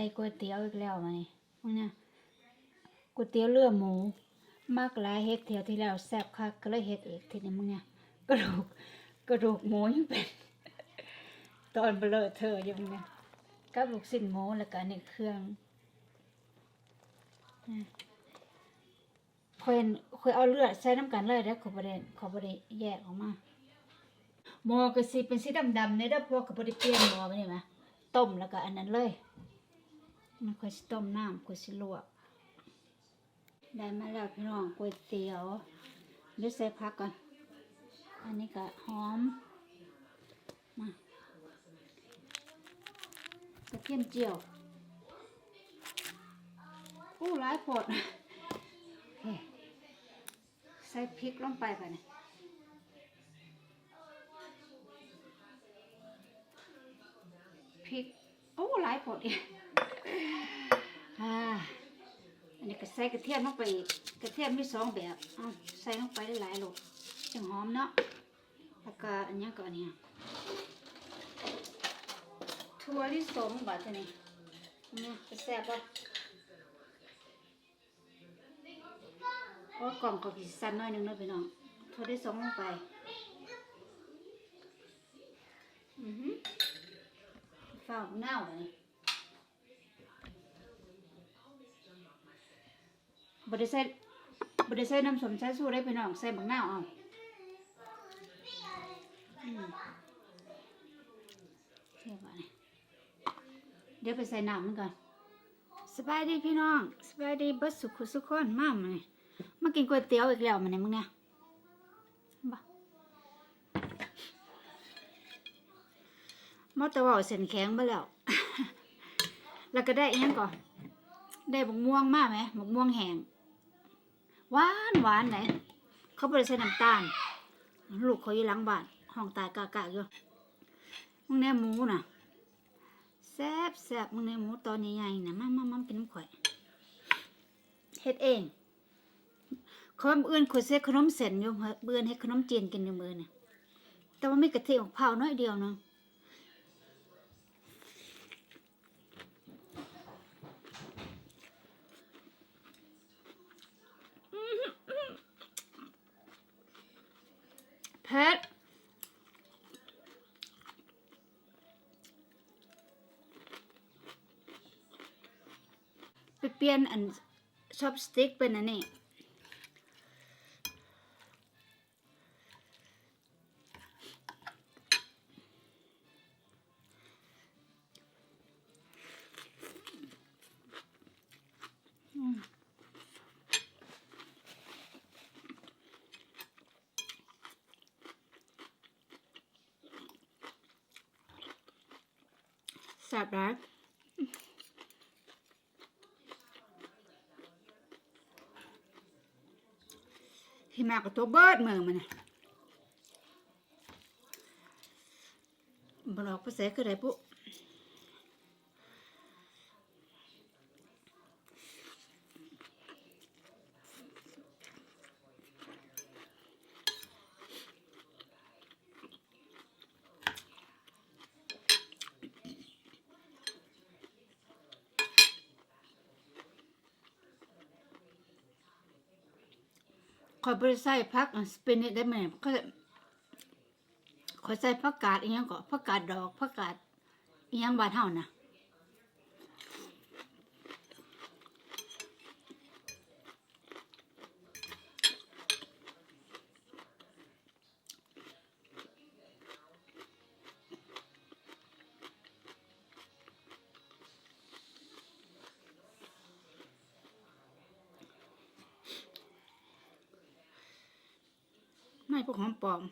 ได้ก๋วยเตี๋ยวอีกแล้วมานี่มึงเนี่ยก๋วยเตี๋ยวเลือดหมูมากหลายเฮ็ดเที่ยวที่แล้วแซ่บคักก็เลยเฮ็ดอีกทีนี้มึงเนี่ยกระดูกกระดูกหมูยังเป็น ตอนเบลอเธออยู่มึงเนี่ยกับลูกชิ้นหมูแล้วก็อันนี่เครื่องนะคอยคยเอาเลือดใส่น้ำกันเลยแล้วขอบริขอบริแยกออกมาหม้อก็สิเป็นสีดำๆเนี่ยเด้อพวกกับบริเปลี่ยนหม้อไปนี่ไหมต้มแล้วก็อันนั้นเลย นค่อยสิต้มน้ำค่อยสิลวก ได้มาแล้วพี่น้องก๋วยเตี๋ยวเดี๋ยวใส่ผักก่อน อันนี้ก็หอม มากระเทียมเจียว อู้หลายโพดใส่พริกลงไปก่อนนี่พริก โอ้หลายโพดอีกอ่า อันนี้ ก็ใส่กระเทียมลงไปอีกกระเทียมมีสองแบบเอาใส่ลงไปหลายๆหลูกจังหอมเนาะแล้วก็อันนี้ก็อันนี้ถั่วลิสงบาทนี่นี่จะแซ่บป่ะโอ้กล่องก็พิสั้นน่อยนึงเนาะพี่น้องถั่วลิสงลงไปอือหือฝ้าวเน่าเลย บไดใส่บไดใส่น้ำสมสายชูได้พี่น้องใส่บักนาเอาอืมเอยเดี๋ยวไปใส่น้ำมันก่อนสบายดีพี่น้องสบายดีบิดสุขุสุขคนมามาเนี่ยมากินก๋วยเตี๋ยวอีกแล้วมันเนี่ยมึงเนี่ยบ้ามาแตะว่าเส้นแข็งมาแล้ว แล้วก็ได้อีกอยังก่อนได้บักม่วงมากไหมบักม่วงแห้ง หวานหวานไหน เขาบริใส่น้ำตาล ลูกเขาอยู่หลังบ้านห้องตายกากๆอยู่มึงแน่หมูน่ะแซ่บแซ่บมึงแน่หมูตอนใหญ่ๆน่ะมามามาเป็นน้ำข่อยเฮ็ดเองคนอื่นขอยเซ็ขนมเส้นอยู่เบื่อนเฮ็ดขนมจีนกินอยู่มือเนี่ยแต่ว่าไมีกะทิของเผาน้อยเดียวเนาะ เผ็ดไปเปลี่ยนอันชอปสติ๊กเป็นอันนี้อืม แซ่บร้ายพี่มากับตัวเบิดเมือมันนะบลอกภาษาคืออะไรปุ๊ คอยบริใส่พักสเปนิได้ไหมก็คอยใส่ผักกาดอีกอย่างก็ผักกาดดอกผักกาดอีกอย่างบานเฮานะ พวกหอมปลอม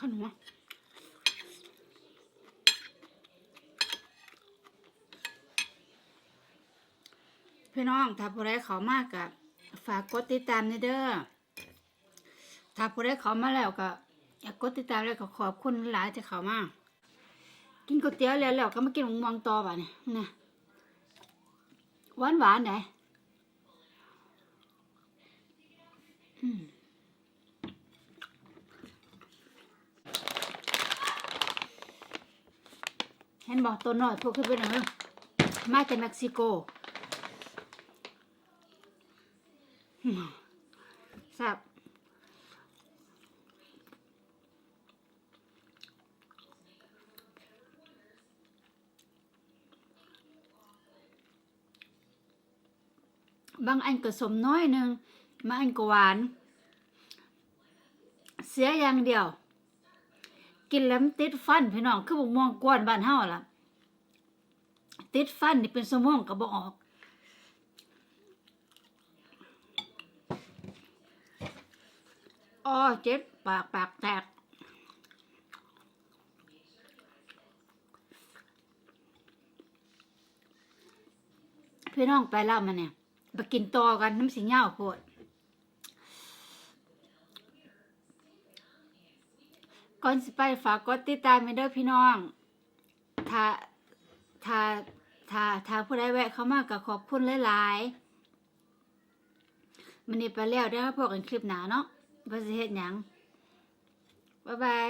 ขนม พี่น้อง ถ้าผู้ใดเขามากกับฝากกดติดตามนี่เด้อ ถ้าผู้ใดเขามาแล้วก็อยากกดติดตามแล้วก็ขอบคุณหลายที่เขามา กินก๋วยเตี๋ยวแล้วแล้วก็มากินหมูมองต่อบ่ะเนี่ยนะหวานหวานไหนเห็นบอกตัวน้อยพวกขึ้นไปหน่อยเออมาจากเม็กซิโกอืม แซ่บบางอันก็สมน้อยหนึ่งบางอันก็หวาน เสียอย่างเดียว กินแล้วติดฟันพี่น้อง คือบ่ม่วงกวนบ้านเฮาล่ะ ติดฟันนี่เป็นสมองก็บ่ออก อ้อเจ็บปากปากแตก พี่น้องไปแล้วมาเนี่ยไปกินต่อกันน้ำสิเงาโพดก่อนสิไปฝากกดติดตามไปเด้อพี่น้องถ้าถ้าถ้าถ้าผู้ใดแวะเข้ามาก็ขอบคุณหลายๆมันนี่ไปแล้วได้อพบกันคลิปหนาเนาะ ว่าสิเฮ็ดหยังบ๊ายบาย